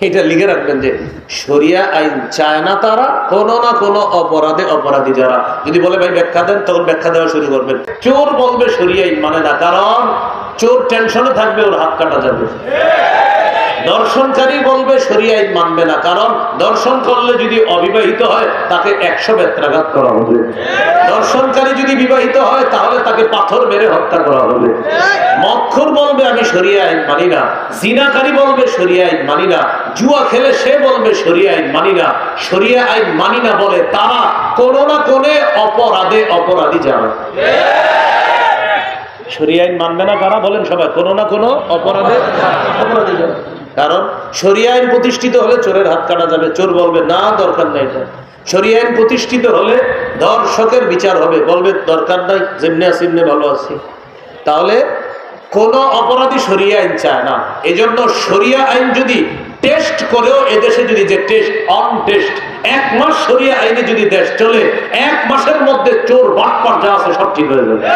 এটা লিখে রাখবেন যে, শরিয়া আইন চায় না তারা, কোনো না কোনো অপরাধে অপরাধী যারা। যদি বলে, ভাই, ব্যাখ্যা দেন, তখন ব্যাখ্যা দেওয়া শুরু করবেন। চোর বলবে, শরিয়া আইন মানে না। কারণ, চোর টেনশনে থাকবে, ওর হাত কাটা যাবে। দর্শনকারী বলবে, শরিয়া আইন মানবে না। কারণ, দর্শন করলে যদি অবিবাহিত হয়, তাকে একশো বেত্রাঘাত করা হবে। দর্শনকারী যদি বিবাহিত হয়, তাহলে তাকে পাথর মেরে হত্যা করা হবে। মক্ষর শরিয়া আইন মানি না। জিনাকারী বলবে শরিয়া আইন মানি না। জুয়া খেলে সে বলবে শরিয়া আইন মানি না। শরিয়া আইন মানি না বলে তারা না কোনে অপরাধে অপরাধী যাবে। শরিয়া আইন মানবে না কারা বলেন সবাই? কোনো না কোনো অপরাধে অপরাধী যাবে। কারণ শরিয়া আইন প্রতিষ্ঠিত হলে চোরের হাত কাটা যাবে। চোর বলবে, না, দরকার নেই এটা শরিয়া আইন প্রতিষ্ঠিত হলে দর্শকের বিচার হবে। বলবে, দরকার নাই, যেমনি আছি এমনি ভালো আছি। তাহলে কোন অপরাধী শরিয়া আইন চায় না। এজন্য সরিয়া আইন যদি টেস্ট করেও এদেশে যদি যে টেস্ট অন টেস্ট এক মাস সরিয়া আইনে যদি দেশ চলে, এক মাসের মধ্যে চোর বাটপাট যা আছে সব ঠিক হয়ে যাবে।